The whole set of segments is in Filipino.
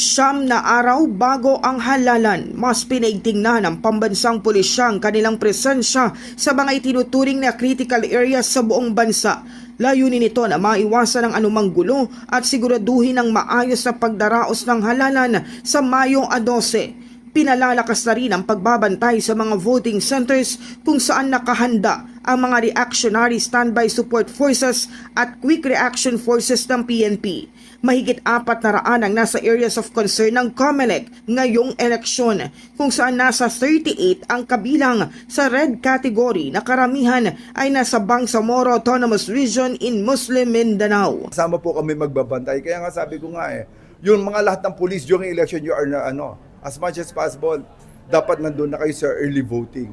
Siyam na araw bago ang halalan, mas pinaigting na ng pambansang pulisyang kanilang presensya sa mga itinuturing na critical areas sa buong bansa. Layunin nito na maiwasan ang anumang gulo at siguraduhin ang maayos na pagdaraos ng halalan sa Mayo 12. Pinalalakas na rin ang pagbabantay sa mga voting centers kung saan nakahanda ang mga reactionary standby support forces at quick reaction forces ng PNP. Mahigit apat na raan ang nasa areas of concern ng COMELEC ngayong eleksyon kung saan nasa 38 ang kabilang sa red category na karamihan ay nasa Bangsamoro Autonomous Region in Muslim Mindanao. Kasama po kami magbabantay. Kaya nga sabi ko nga eh, yung mga lahat ng police during election, you are na ano, as much as possible, dapat nandun na kayo sa early voting.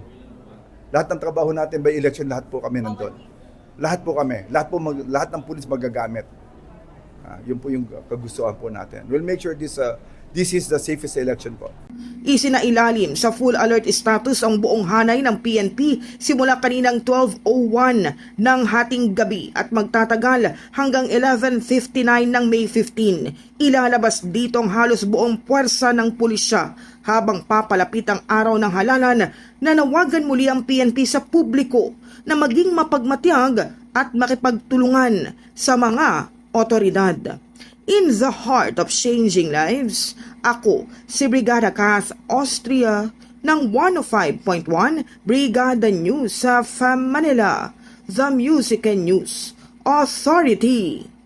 Lahat ng trabaho natin by election, lahat po kami nandun. Lahat po kami. Lahat po, mag, lahat ng police magagamit. Ah, yun po yung kagustuhan po natin. We'll make sure this, uh, this is the safest election po. Isinailalim sa full alert status ang buong hanay ng PNP simula kaninang 12.01 ng hating gabi at magtatagal hanggang 11.59 ng May 15. Ilalabas dito ang halos buong puwersa ng pulisya habang papalapit ang araw ng halalan na nawagan muli ang PNP sa publiko na maging mapagmatyag at makipagtulungan sa mga otoridad. In the heart of changing lives, ako si Brigada Kath Austria ng 105.1 Brigada News sa Manila, The Music and News Authority.